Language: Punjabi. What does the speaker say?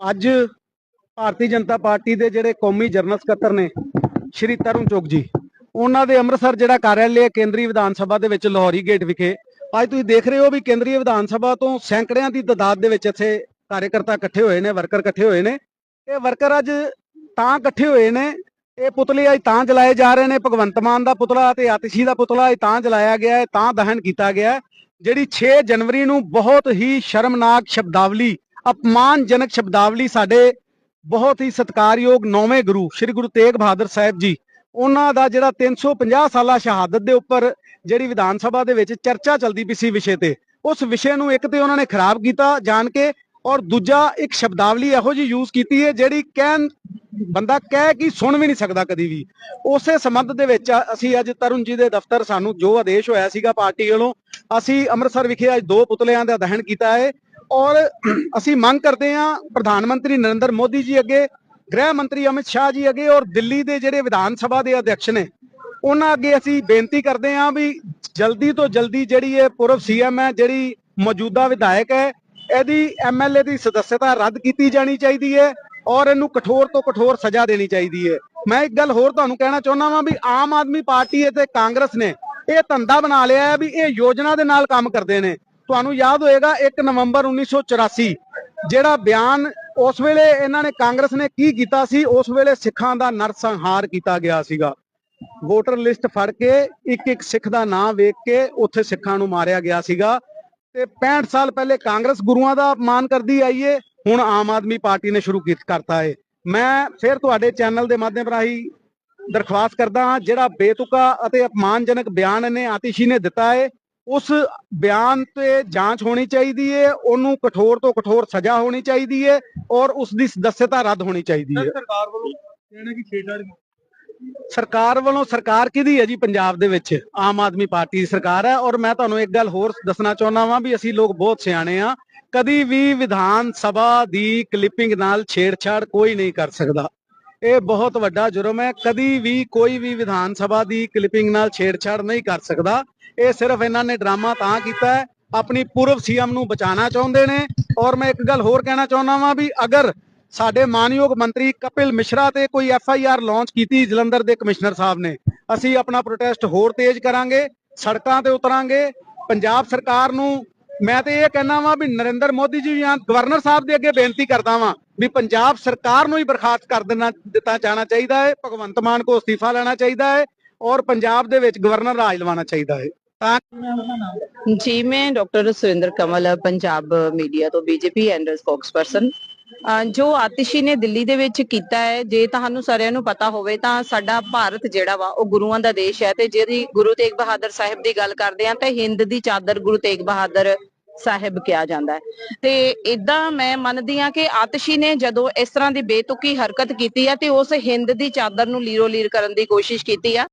ਅੱਜ ਭਾਰਤੀ ਜਨਤਾ ਪਾਰਟੀ ਦੇ ਜਿਹੜੇ ਕੌਮੀ ਜਨਰਲ ਸਕੱਤਰ ਨੇ, ਸ਼੍ਰੀ ਤਰੁਣ ਚੁੱਗ ਜੀ, ਉਹਨਾਂ ਦੇ ਅੰਮ੍ਰਿਤਸਰ ਜਿਹੜਾ ਕਾਰਿਆਲੇ ਹੈ ਕੇਂਦਰੀ ਵਿਧਾਨ ਸਭਾ ਦੇ ਵਿੱਚ ਲਾਹੌਰੀ ਗੇਟ ਵਿਖੇ ਅੱਜ ਤੁਸੀਂ ਦੇਖ ਰਹੇ ਹੋ ਵੀ ਕੇਂਦਰੀ ਵਿਧਾਨ ਸਭਾ ਤੋਂ ਸੈਂਕੜਿਆਂ ਦੀ ਤਦਾਦ ਦੇ ਵਿੱਚ ਇੱਥੇ ਕਾਰਜਕਰਤਾ ਇਕੱਠੇ ਹੋਏ ਨੇ, ਵਰਕਰ ਇਕੱਠੇ ਹੋਏ ਨੇ, ਇਹ ਵਰਕਰ ਅੱਜ ਤਾਂ ਇਕੱਠੇ ਹੋਏ ਨੇ, ਇਹ ਪੁਤਲੇ ਅੱਜ ਤਾਂ ਜਲਾਏ ਜਾ ਰਹੇ ਨੇ, ਭਗਵੰਤ ਮਾਨ ਦਾ ਪੁਤਲਾ ਤੇ ਆਤਿਸ਼ੀ ਦਾ ਪੁਤਲਾ ਅੱਜ ਤਾਂ ਜਲਾਇਆ ਗਿਆ ਹੈ, ਤਾਂ ਦਹਨ ਕੀਤਾ ਗਿਆ ਜਿਹੜੀ 6 ਜਨਵਰੀ ਨੂੰ ਬਹੁਤ ਹੀ ਸ਼ਰਮਨਾਕ ਸ਼ਬਦਾਵਲੀ ਅਪਮਾਨਜਨਕ ਸ਼ਬਦਾਵਲੀ ਸਾਡੇ ਬਹੁਤ ਹੀ ਸਤਿਕਾਰਯੋਗ ਨੌਵੇਂ ਗੁਰੂ, ਸ੍ਰੀ ਗੁਰੂ ਤੇਗ ਬਹਾਦਰ ਸਾਹਿਬ ਜੀ। ਉਹਨਾਂ ਦਾ ਜਿਹੜਾ 350 ਸਾਲਾ ਸ਼ਹਾਦਤ ਦੇ ਉੱਪਰ ਜਿਹੜੀ ਵਿਧਾਨ ਸਭਾ ਦੇ ਵਿੱਚ ਚਰਚਾ ਚੱਲਦੀ ਪਈ ਸੀ ਵਿਸ਼ੇ ਤੇ, ਉਸ ਵਿਸ਼ੇ ਨੂੰ ਇੱਕ ਤੇ ਉਹਨਾਂ ਨੇ ਖਰਾਬ ਕੀਤਾ ਜਾਣ ਕੇ ਔਰ ਦੂਜਾ ਇੱਕ ਸ਼ਬਦਾਵਲੀ ਇਹੋ ਜਿਹੀ ਯੂਜ਼ ਕੀਤੀ ਹੈ ਜਿਹੜੀ ਕਹਿਣ, ਬੰਦਾ ਕਹਿ ਕੀ ਸੁਣ ਵੀ ਨਹੀਂ ਸਕਦਾ ਕਦੀ ਵੀ। ਉਸੇ ਸੰਬੰਧ ਦੇ ਵਿੱਚ ਅਸੀਂ ਅੱਜ ਤਰੁਣ ਜੀ ਦੇ ਦਫ਼ਤਰ ਸਾਨੂੰ ਜੋ ਆਦੇਸ਼ ਹੋਇਆ ਸੀਗਾ ਪਾਰਟੀ ਵੱਲੋਂ, ਅਸੀਂ ਅੰਮ੍ਰਿਤਸਰ ਵਿਖੇ ਅੱਜ ਦੋ ਪੁਤਲਿਆਂ ਦਾ ਦਹਨ ਕੀਤਾ ਹੈ। ਔਰ ਅਸੀਂ ਮੰਗ ਕਰਦੇ ਹਾਂ ਪ੍ਰਧਾਨ ਮੰਤਰੀ ਨਰਿੰਦਰ ਮੋਦੀ ਜੀ ਅੱਗੇ, ਗ੍ਰਹਿ ਮੰਤਰੀ ਅਮਿਤ ਸ਼ਾਹ ਜੀ ਅੱਗੇ ਔਰ ਦਿੱਲੀ ਦੇ ਜਿਹੜੇ ਵਿਧਾਨ ਸਭਾ ਦੇ ਅਧਿਕਸ਼ ਨੇ, ਉਹਨਾਂ ਅੱਗੇ ਅਸੀਂ ਬੇਨਤੀ ਕਰਦੇ ਹਾਂ ਵੀ ਜਲਦੀ ਤੋਂ ਜਲਦੀ ਜਿਹੜੀ ਇਹ ਪੂਰਵ ਸੀਐਮ ਹੈ, ਜਿਹੜੀ ਮੌਜੂਦਾ ਵਿਧਾਇਕ ਹੈ, ਇਹਦੀ ਐਮਐਲਏ ਦੀ ਸਦੱਸਤਾ ਰੱਦ ਕੀਤੀ ਜਾਣੀ ਚਾਹੀਦੀ ਹੈ ਔਰ ਇਹਨੂੰ ਕਠੋਰ ਤੋਂ ਕਠੋਰ ਸਜ਼ਾ ਦੇਣੀ ਚਾਹੀਦੀ ਹੈ। ਮੈਂ ਇੱਕ ਗੱਲ ਹੋਰ ਤੁਹਾਨੂੰ ਕਹਿਣਾ ਚਾਹੁੰਦਾ ਵਾਂ ਵੀ ਆਮ ਆਦਮੀ ਪਾਰਟੀ ਅਤੇ ਕਾਂਗਰਸ ਨੇ ਇਹ ਧੰਦਾ ਬਣਾ ਲਿਆ ਹੈ ਵੀ ਇਹ ਯੋਜਨਾ ਦੇ ਨਾਲ ਕੰਮ ਕਰਦੇ ਨੇ। ਤੁਹਾਨੂੰ ਯਾਦ ਹੋਏਗਾ 1 ਨਵੰਬਰ 1984 ਜਿਹੜਾ ਬਿਆਨ ਉਸ ਵੇਲੇ ਇਹਨਾਂ ਨੇ ਕਾਂਗਰਸ ਨੇ ਕੀ ਕੀਤਾ ਸੀ, ਉਸ ਵੇਲੇ ਸਿੱਖਾਂ ਦਾ ਨਰਸੰਹਾਰ ਕੀਤਾ ਗਿਆ ਸੀਗਾ। ਵੋਟਰ ਲਿਸਟ ਫੜ ਕੇ ਇੱਕ ਇੱਕ ਸਿੱਖ ਦਾ ਨਾਮ ਵੇਖ ਕੇ ਉੱਥੇ ਸਿੱਖਾਂ ਨੂੰ ਮਾਰਿਆ ਗਿਆ ਸੀਗਾ। ਤੇ 65 ਸਾਲ ਪਹਿਲੇ ਕਾਂਗਰਸ ਗੁਰੂਆਂ ਦਾ ਅਪਮਾਨ ਕਰਦੀ ਆਈ ਏ, ਹੁਣ ਆਮ ਆਦਮੀ ਪਾਰਟੀ ਨੇ ਸ਼ੁਰੂ ਕਰਤਾ ਏ। ਮੈਂ ਫਿਰ ਤੁਹਾਡੇ ਚੈਨਲ ਦੇ ਮਾਧਿਅਮ ਰਾਹੀਂ ਦਰਖਾਸਤ ਕਰਦਾ ਹਾਂ, ਜਿਹੜਾ ਬੇਤੁਕਾ ਅਤੇ ਅਪਮਾਨਜਨਕ ਬਿਆਨ ਇਹਨੇ ਆਤਿਸ਼ੀ ਨੇ ਦਿੱਤਾ ਏ ਉਸ ਬਿਆਨ ਤੇ ਜਾਂਚ ਹੋਣੀ ਚਾਹੀਦੀ ਏ ਉਹਨੂੰ ਕਠੋਰ ਤੋਂ ਕਠੋਰ ਸਜ਼ਾ ਹੋਣੀ ਚਾਹੀਦੀ ਏ ਔਰ ਉਸ ਦੀ ਸਦੱਸਤਾ ਰੱਦ ਹੋਣੀ ਚਾਹੀਦੀ ਏ। ਸਰਕਾਰ ਵੱਲੋਂ ਕਹਿਣਾ ਕਿ ਖੇਡਾਂ ਸਰਕਾਰ ਵੱਲੋਂ ਸਰਕਾਰ ਕਿਹਦੀ ਹੈ ਜੀ ਪੰਜਾਬ ਦੇ ਵਿੱਚ? ਆਮ ਆਦਮੀ ਪਾਰਟੀ ਦੀ ਸਰਕਾਰ ਹੈ ਔਰ ਮੈਂ ਤੁਹਾਨੂੰ ਇੱਕ ਗੱਲ ਹੋਰ ਦੱਸਣਾ ਚਾਹੁੰਦਾ ਵਾਂ ਵੀ ਅਸੀਂ ਲੋਕ ਬਹੁਤ ਸਿਆਣੇ ਆ। ਕਦੀ ਵੀ ਵਿਧਾਨ ਸਭਾ ਦੀ ਕਲਿੱਪਿੰਗ ਨਾਲ ਛੇੜਛਾੜ ਕੋਈ ਨਹੀਂ ਕਰ ਸਕਦਾ। ਇਹ ਬਹੁਤ ਵੱਡਾ ਜੁਰਮ ਹੈ। ਕਦੀ ਵੀ ਕੋਈ ਵੀ ਵਿਧਾਨ ਸਭਾ ਦੀ ਕਲਿੱਪਿੰਗ ਨਾਲ ਛੇੜਛਾੜ ਨਹੀਂ ਕਰ ਸਕਦਾ। ਇਹ ਸਿਰਫ ਇਹਨਾਂ ਨੇ ਡਰਾਮਾ ਤਾਂ ਕੀਤਾ ਹੈ, ਆਪਣੀ ਪੂਰਵ ਸੀਐਮ ਨੂੰ ਬਚਾਉਣਾ ਚਾਹੁੰਦੇ ਨੇ। ਔਰ ਮੈਂ ਇੱਕ ਗੱਲ ਹੋਰ ਕਹਿਣਾ ਚਾਹੁੰਦਾ ਵਾਂ ਵੀ ਅਗਰ ਸਾਡੇ ਮਾਨਯੋਗ ਮੰਤਰੀ ਕਪਿਲ ਮਿਸ਼ਰਾ ਤੇ ਕੋਈ ਐਫ ਆਈ ਆਰ ਲਾਂਚ ਕੀਤੀ ਜਲੰਧਰ ਦੇ ਕਮਿਸ਼ਨਰ ਸਾਹਿਬ ਨੇ, ਅਸੀਂ ਆਪਣਾ ਪ੍ਰੋਟੈਸਟ ਹੋਰ ਤੇਜ਼ ਕਰਾਂਗੇ, ਸੜਕਾਂ ਤੇ ਉਤਰਾਂਗੇ। ਪੰਜਾਬ ਸਰਕਾਰ ਨੂੰ ਮੈਂ ਤੇ ਇਹ ਕਹਿਣਾ ਵਾਂ ਵੀ ਨਰਿੰਦਰ ਮੋਦੀ ਜੀ ਜਾਂ ਗਵਰਨਰ ਸਾਹਿਬ ਦੇ ਅੱਗੇ ਬੇਨਤੀ ਕਰਦਾ ਵਾਂ ਵੀ ਪੰਜਾਬ ਸਰਕਾਰ ਨੂੰ ਹੀ ਬਰਖਾਸਤ ਕਰ ਦੇਣਾ ਦਿੱਤਾ ਜਾਣਾ ਚਾਹੀਦਾ ਹੈ, ਭਗਵੰਤ ਮਾਨ ਕੋ ਅਸਤੀਫਾ ਲੈਣਾ ਚਾਹੀਦਾ ਹੈ ਔਰ ਪੰਜਾਬ ਦੇ ਵਿੱਚ ਗਵਰਨਰ ਰਾਜ ਲਵਾਉਣਾ ਚਾਹੀਦਾ ਹੈ। ਤਾਂ ਜੀ, ਮੈਂ ਡਾਕਟਰ ਸੁਰਿੰਦਰ ਕਮਲ, ਪੰਜਾਬ ਮੀਡੀਆ ਤੋਂ ਬੀਜੇਪੀ ਐਂਡ ਸਪੋਕਸਪਰਸਨ ਜੋ ਆਤਿਸ਼ੀ ਨੇ ਦਿੱਲੀ ਦੇ ਵਿੱਚ ਕੀਤਾ ਹੈ, ਜੇ ਤੁਹਾਨੂੰ ਸਾਰਿਆਂ ਨੂੰ ਪਤਾ ਹੋਵੇ ਤਾਂ ਸਾਡਾ ਭਾਰਤ ਜਿਹੜਾ ਵਾ, ਉਹ ਗੁਰੂਆਂ ਦਾ ਦੇਸ਼ ਹੈ ਤੇ ਜਿਹਦੀ ਗੁਰੂ ਤੇਗ ਬਹਾਦਰ ਸਾਹਿਬ ਦੀ ਗੱਲ ਕਰਦੇ ਆ ਤਾਂ ਹਿੰਦ ਦੀ ਚਾਦਰ ਗੁਰੂ ਤੇਗ ਬਹਾਦਰ ਸਾਹਿਬ ਕਿਹਾ ਜਾਂਦਾ ਹੈ। ਤੇ ਇਦਾਂ ਮੈਂ ਮੰਨਦੀ ਆ ਕਿ ਆਤਸ਼ੀ ਨੇ ਜਦੋਂ ਇਸ ਤਰ੍ਹਾਂ ਦੀ ਬੇਤੁਕੀ ਹਰਕਤ ਕੀਤੀ ਆ ਤੇ ਉਸ ਹਿੰਦ ਦੀ ਚਾਦਰ ਨੂੰ ਲੀਰੋ ਲੀਰ ਕਰਨ ਦੀ ਕੋਸ਼ਿਸ਼ ਕੀਤੀ ਆ